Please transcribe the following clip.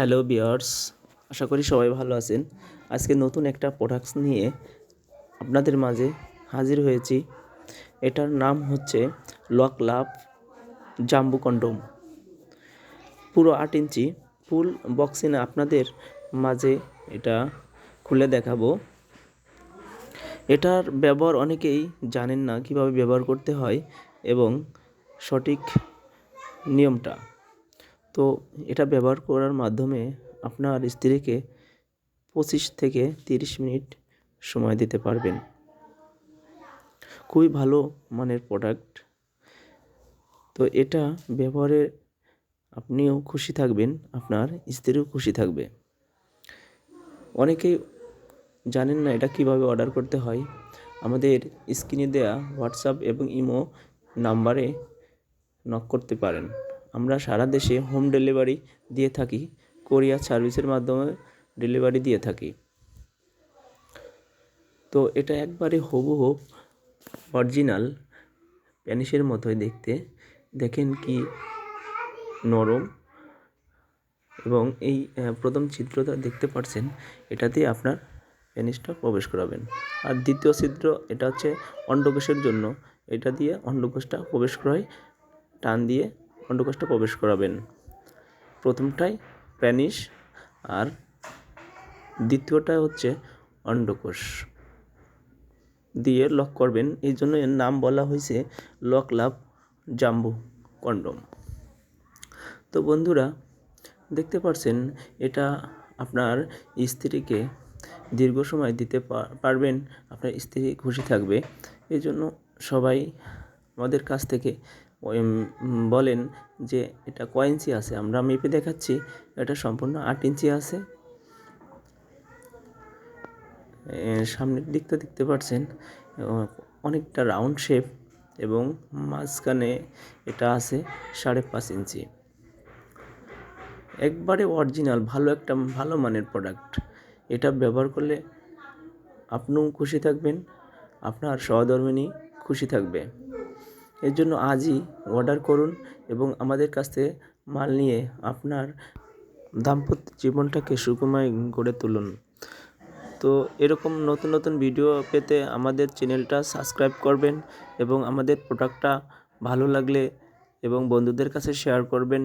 Hello বিয়ার্স আশা করি সবাই ভালো আছেন। আজকে নতুন একটা প্রোডাক্টস নিয়ে আপনাদের মাঝে হাজির হয়েছি। এটার নাম হচ্ছে লক লাভ জাম্বু কন্ডোম পুরো আট ইঞ্চি ফুল বক্সিনে আপনাদের মাঝে এটা খুলে দেখাবো। এটার ব্যবহার অনেকেই জানেন না কীভাবে ব্যবহার করতে হয় এবং সঠিক নিয়মটা। তো এটা ব্যবহার করার মাধ্যমে আপনার স্ত্রীকে পঁচিশ থেকে তিরিশ মিনিট সময় দিতে পারবেন। খুবই ভালো মানের প্রোডাক্ট তো এটা ব্যবহারে আপনিও খুশি থাকবেন, আপনার স্ত্রীও খুশি থাকবে। অনেকেই জানেন না এটা কীভাবে অর্ডার করতে হয়। আমাদের স্ক্রিনে দেয়া হোয়াটসঅ্যাপ এবং ইমো নাম্বারে নক করতে পারেন। আমরা সারা দেশে হোম ডেলিভারি দিয়ে থাকি কোরিয়ার সার্ভিসের মাধ্যমে ডেলিভারি দিয়ে থাকি। তো এটা একবারে হুবহু অরিজিনাল প্যানিসের মতোই দেখতে। দেখেন কি নরম এবং এই প্রথম চিত্রটা দেখতে পাচ্ছেন এটা দিয়ে আপনার প্যানিসটা প্রবেশ করাবেন। আর দ্বিতীয় ছিদ্র, এটা হচ্ছে অন্ডকোষের জন্য। এটা দিয়ে অন্ডকোষটা প্রবেশ করায়, টান দিয়ে অন্ডকোষটা প্রবেশ করাবেন। প্রথমটাই প্যানিস আর দ্বিতীয়টা হচ্ছে অন্ডকোষ। দিয়ে লক করবেন। এই জন্য এর নাম বলা হয়েছে লক লাভ জাম্বু কন্ডম। তো বন্ধুরা, দেখতে পাচ্ছেন এটা আপনার স্ত্রীকে দীর্ঘ সময় দিতে পারবেন, আপনার স্ত্রী খুশি থাকবে। এই জন্য সবাই আমাদের কাছ থেকে বলেন যে এটা কয় ইঞ্চি আছে। আমরা মেপে দেখাচ্ছি, এটা সম্পূর্ণ আট ইঞ্চি আছে। সামনের দিকটা দেখতে পাচ্ছেন অনেকটা রাউন্ড শেপ এবং মাঝখানে এটা আছে সাড়ে পাঁচ ইঞ্চি। একবারে অরিজিনাল, ভালো একটা, ভালো মানের প্রোডাক্ট। এটা ব্যবহার করলে আপনিও খুশি থাকবেন, আপনার সহধর্মিনী খুশি থাকবে। এর জন্য আজই অর্ডার করুন এবং আমাদের কাছ থেকে মাল নিয়ে আপনার দাম্পত্য জীবনটাকে সুখময় গড়ে তুলুন। তো এরকম নতুন নতুন ভিডিও পেতে আমাদের চ্যানেলটা সাবস্ক্রাইব করবেন এবং আমাদের প্রোডাক্টটা ভালো লাগলে এবং বন্ধুদের কাছে শেয়ার করবেন।